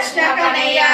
Krishna కనయ్యా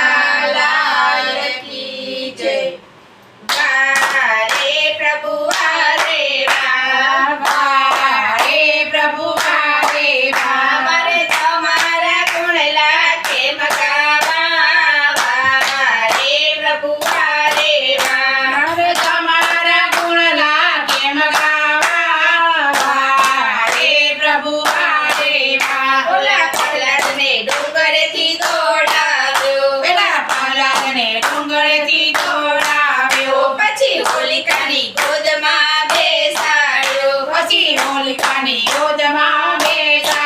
પાણીઓ જમાવે